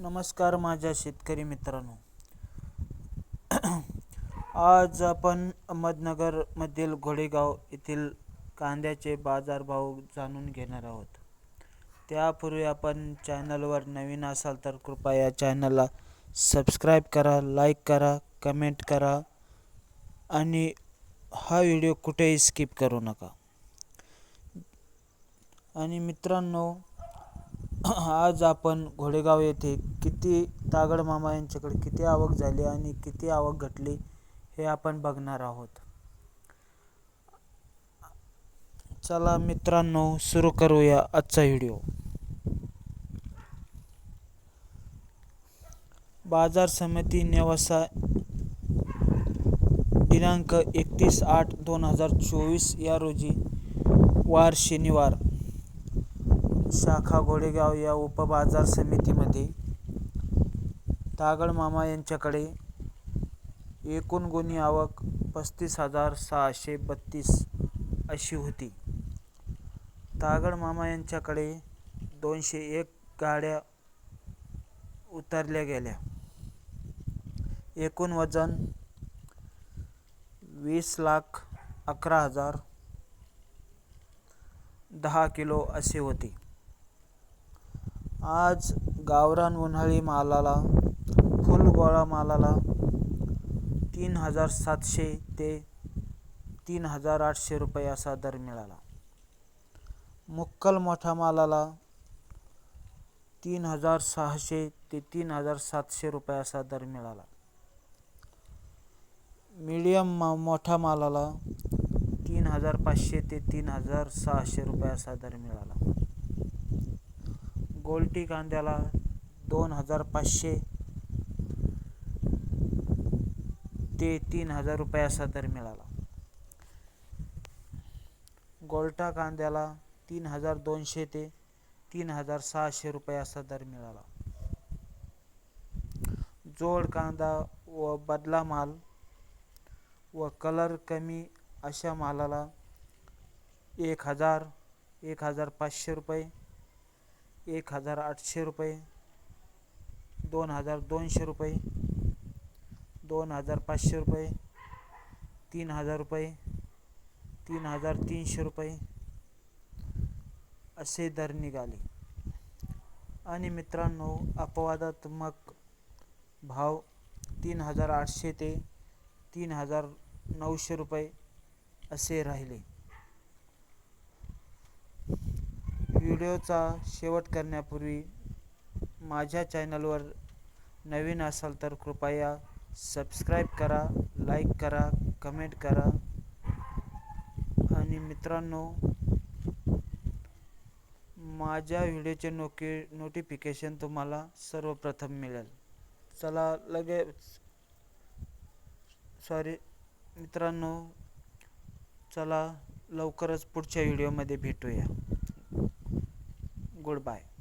नमस्कार माझ्या शेतकरी मित्रांनो. आज आपण अहमदनगरमधील घोडेगाव येथील कांद्याचे बाजारभाव जाणून घेणार आहोत. त्यापूर्वी आपण चॅनलवर नवीन असाल तर कृपया या चॅनलला सबस्क्राईब करा लाईक करा कमेंट करा आणि हा व्हिडिओ कुठेही स्किप करू नका. आणि मित्रांनो आज आपण घोडेगाव येथे किती तागड मामा यांच्याकडे किती आवक झाली आणि किती आवक घटली हे आपण बघणार आहोत. चला मित्रांनो सुरू करूया आजचा व्हिडिओ. बाजार समिती नेवासा दिनांक एकतीस आठ दोन हजार चोवीस या रोजी वार शनिवार शाखा घोडेगाव या उपबाजार समितीमध्ये तागड मामा यांच्याकडे एकूण गुन्हे आवक पस्तीस हजार सहाशे बत्तीस अशी होती. तागड मामा यांच्याकडे दोनशे एक गाड्या उतरल्या गेल्या. एकूण वजन वीस लाख अकरा हजार दहा किलो असे होते. आज गावरान उन्हाळी मालाला फुल गोळा मालाला तीन हजार सातशे ते तीन हजार आठशे रुपये असा दर मिळाला. मुक्कल मोठ्या मालाला तीन हजार सहाशे ते तीन हजार सातशे रुपये असा दर मिळाला. मीडियम मा मोठ्या मालाला तीन हजार पाचशे ते तीन हजार सहाशे रुपये असा दर मिळाला. गोल्टी कांद्याला दोन हजार पाचशे ते तीन हजार रुपये असा दर मिळाला. गोल्टा कांद्याला तीन हजार दोनशे ते तीन हजार सहाशे रुपये असा दर मिळाला. जोड कांदा व बदला माल व कलर कमी अशा मालाला एक हजार एक हजार पाचशे रुपये एक हजार आठशे रुपये दोन हजार दोनशे रुपये दोन हजार पाचशे रुपये तीन हजार रुपये तीन हजार तीनशे रुपये असे दर निघाले. आणि मित्रांनो अपवादात्मक भाव तीन हजार आठशे ते तीन हजार नऊशे रुपये असे राहिले. व्हिडिओचा शेवट करण्यापूर्वी माझ्या चॅनलवर नवीन असाल तर कृपया सबस्क्राईब करा लाईक करा कमेंट करा. आणि मित्रांनो माझ्या व्हिडिओचे नोके नोटिफिकेशन तुम्हाला सर्वप्रथम मिळेल. चला लगेच सॉरी मित्रांनो चला लवकरच पुढच्या व्हिडिओमध्ये भेटूया. Goodbye.